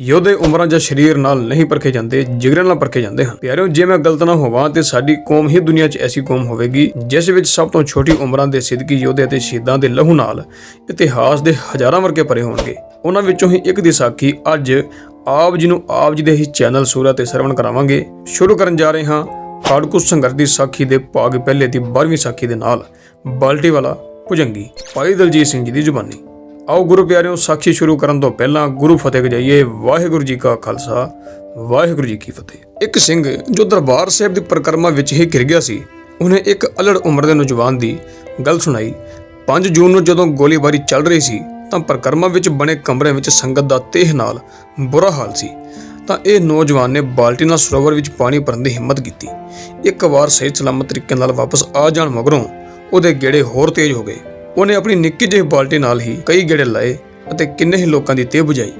ਯੋਧੇ ਉਮਰਾਂ ਜਾਂ ਸਰੀਰ ਨਾਲ ਨਹੀਂ ਪਰਖੇ ਜਾਂਦੇ ਜਿਗਰਾਂ ਨਾਲ ਪਰਖੇ ਜਾਂਦੇ ਹਨ। ਪਿਆਰਿਓ, ਜੇ ਮੈਂ ਗਲਤ ਨਾ ਹੋਵਾਂ, ਤੇ ਸਾਡੀ ਕੌਮ ਹੀ ਦੁਨੀਆ 'ਚ ਐਸੀ ਕੌਮ ਹੋਵੇਗੀ, ਜਿਸ ਵਿੱਚ ਸਭ ਤੋਂ ਛੋਟੀ ਉਮਰਾਂ ਦੇ ਸਿੱਧਕੀ ਯੋਧੇ ਅਤੇ ਸ਼ਹੀਦਾਂ ਦੇ ਲਹੂ ਨਾਲ ਇਤਿਹਾਸ ਦੇ ਹਜ਼ਾਰਾਂ ਵਰਗੇ ਭਰੇ ਹੋਣਗੇ। ਉਹਨਾਂ ਵਿੱਚੋਂ ਹੀ ਇੱਕ ਦੀ ਸਾਖੀ ਅੱਜ ਆਪ ਜੀ ਨੂੰ ਆਪ ਜੀ ਦੇ ਹੀ ਚੈਨਲ ਸੂਰਾ ਤੇ ਸਰਵਣ ਕਰਾਵਾਂਗੇ। ਸ਼ੁਰੂ ਕਰਨ ਜਾ ਰਹੇ ਹਾਂ ਖਾੜਕੂ ਸੰਘਰਸ਼ ਦੀ ਸਾਖੀ ਦੇ ਭਾਗ ਪਹਿਲੇ ਦੀ 12ਵੀਂ ਸਾਖੀ ਦੇ ਨਾਲ। ਬਾਲਟੀ ਵਾਲਾ ਭੁਜੰਗੀ, ਭਾਈ ਦਲਜੀਤ ਸਿੰਘ ਜੀ ਦੀ ਜ਼ੁਬਾਨੀ। ਆਓ ਗੁਰੂ ਪਿਆਰਿਓ, ਸਾਖੀ ਸ਼ੁਰੂ ਕਰਨ ਤੋਂ ਪਹਿਲਾਂ ਗੁਰੂ ਫਤਿਹ ਗਜਾਈਏ। ਵਾਹਿਗੁਰੂ ਜੀ ਕਾ ਖਾਲਸਾ, ਵਾਹਿਗੁਰੂ ਜੀ ਕੀ ਫਤਿਹ। ਇੱਕ ਸਿੰਘ ਜੋ ਦਰਬਾਰ ਸਾਹਿਬ ਦੀ ਪਰਿਕਰਮਾ ਵਿੱਚ ਹੀ ਘਿਰ ਗਿਆ ਸੀ, ਉਹਨੇ ਇੱਕ ਅਲੜ ਉਮਰ ਦੇ ਨੌਜਵਾਨ ਦੀ ਗੱਲ ਸੁਣਾਈ। 5 ਜੂਨ ਨੂੰ ਜਦੋਂ ਗੋਲੀਬਾਰੀ ਚੱਲ ਰਹੀ ਸੀ, ਤਾਂ ਪਰਿਕਰਮਾ ਵਿੱਚ ਬਣੇ ਕਮਰੇ ਵਿੱਚ ਸੰਗਤ ਦਾ ਤੇਹ ਨਾਲ ਬੁਰਾ ਹਾਲ ਸੀ। ਤਾਂ ਇਹ ਨੌਜਵਾਨ ਨੇ ਬਾਲਟੀ ਨਾਲ ਸਰੋਵਰ ਵਿੱਚ ਪਾਣੀ ਭਰਨ ਦੀ ਹਿੰਮਤ ਕੀਤੀ। ਇੱਕ ਵਾਰ ਸਹੀ ਸਲਾਮਤ ਤਰੀਕੇ ਨਾਲ ਵਾਪਸ ਆ ਜਾਣ ਮਗਰੋਂ ਉਹਦੇ ਗੇੜੇ ਹੋਰ ਤੇਜ਼ ਹੋ ਗਏ। ਉਹਨੇ ਆਪਣੀ ਨਿੱਕੀ ਜਿਹੀ ਬਾਲਟੀ ਨਾਲ ਹੀ ਕਈ ਗੇੜੇ ਲਾਏ ਅਤੇ ਕਿੰਨੇ ਹੀ ਲੋਕਾਂ ਦੀ ਤੇਹ ਬੁਝਾਈ।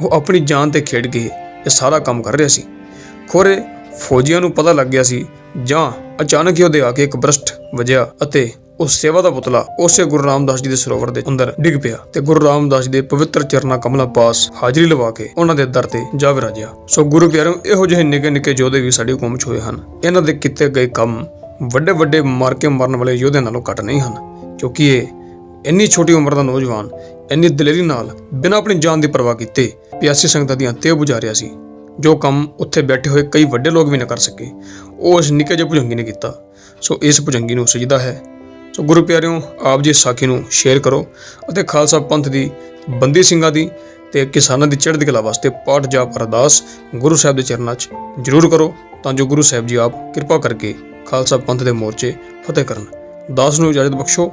ਉਹ ਆਪਣੀ ਜਾਨ ਤੇ ਖੇਡ ਕੇ ਇਹ ਸਾਰਾ ਕੰਮ ਕਰ ਰਿਹਾ ਸੀ। ਖੋਰੇ ਫੌਜੀਆਂ ਨੂੰ ਪਤਾ ਲੱਗ ਗਿਆ ਸੀ, ਜਾਂ ਅਚਾਨਕ ਹੀ ਉਹਦੇ ਆ ਕੇ ਇੱਕ ਬਰਸਟ ਵਜਿਆ ਅਤੇ ਉਹ ਸੇਵਾ ਦਾ ਪੁਤਲਾ ਉਸੇ ਗੁਰੂ ਰਾਮਦਾਸ ਜੀ ਦੇ ਸਰੋਵਰ ਦੇ ਅੰਦਰ ਡਿੱਗ ਪਿਆ ਤੇ ਗੁਰੂ ਰਾਮਦਾਸ ਜੀ ਦੇ ਪਵਿੱਤਰ ਚਰਨਾਂ ਕਮਲਾਂ ਪਾਸ ਹਾਜ਼ਰੀ ਲਵਾ ਕੇ ਉਹਨਾਂ ਦੇ ਦਰ ਤੇ ਜਾ ਵਿਰਾਜਿਆ। ਸੋ ਗੁਰੂ ਪਿਆਰਿਓ ਇਹੋ ਜਿਹੇ ਨਿੱਕੇ ਨਿੱਕੇ ਯੋਧੇ ਵੀ ਸਾਡੀ ਕੌਮ 'ਚ ਹੋਏ ਹਨ। ਇਹਨਾਂ ਦੇ ਕੀਤੇ ਗਏ ਕੰਮ ਵੱਡੇ ਵੱਡੇ ਮਾਰ ਕੇ ਮਰਨ ਵਾਲੇ ਯੋਧਿਆਂ ਨਾਲੋਂ ਘੱਟ ਨਹੀਂ ਹਨ, ਕਿਉਂਕਿ ਇਹ ਇੰਨੀ ਛੋਟੀ ਉਮਰ ਦਾ ਨੌਜਵਾਨ, ਇੰਨੀ ਦਲੇਰੀ ਨਾਲ ਬਿਨਾਂ ਆਪਣੀ ਜਾਨ ਦੀ ਪਰਵਾਹ ਕੀਤੇ ਪਿਆਸੀ ਸੰਗਤਾਂ ਦੀਆਂ ਤੇ ਬੁਝਾ ਰਿਹਾ ਸੀ। ਜੋ ਕੰਮ ਉੱਥੇ ਬੈਠੇ ਹੋਏ ਕਈ ਵੱਡੇ ਲੋਕ ਵੀ ਨਾ ਕਰ ਸਕੇ, ਉਹ ਇਸ ਨਿੱਕੇ ਜਿਹੇ ਭੁਜੰਗੀ ਨੇ ਕੀਤਾ। ਸੋ ਇਸ ਭੁਜੰਗੀ ਨੂੰ ਸਜਦਾ ਹੈ। ਸੋ ਗੁਰੂ ਪਿਆਰਿਓ, ਆਪ ਜੀ ਸਾਖੀ ਨੂੰ ਸ਼ੇਅਰ ਕਰੋ ਅਤੇ ਖਾਲਸਾ ਪੰਥ ਦੀ ਬੰਦੀ ਸਿੰਘਾਂ ਦੀ ਤੇ ਕਿਸਾਨਾਂ ਦੀ ਚੜ੍ਹਦੀ ਕਲਾ ਵਾਸਤੇ ਪਾਠ ਜਾਪ ਅਰਦਾਸ ਗੁਰੂ ਸਾਹਿਬ ਦੇ ਚਰਨਾਂ 'ਚ ਜ਼ਰੂਰ ਕਰੋ ਤਾਂ ਜੋ ਗੁਰੂ ਸਾਹਿਬ ਜੀ ਆਪ ਕਿਰਪਾ ਕਰਕੇ ਖਾਲਸਾ ਪੰਥ ਦੇ ਮੋਰਚੇ ਫਤਿਹ ਕਰਨ। ਦਾਸ ਨੂੰ ਇਜਾਜ਼ਤ ਬਖਸ਼ੋ।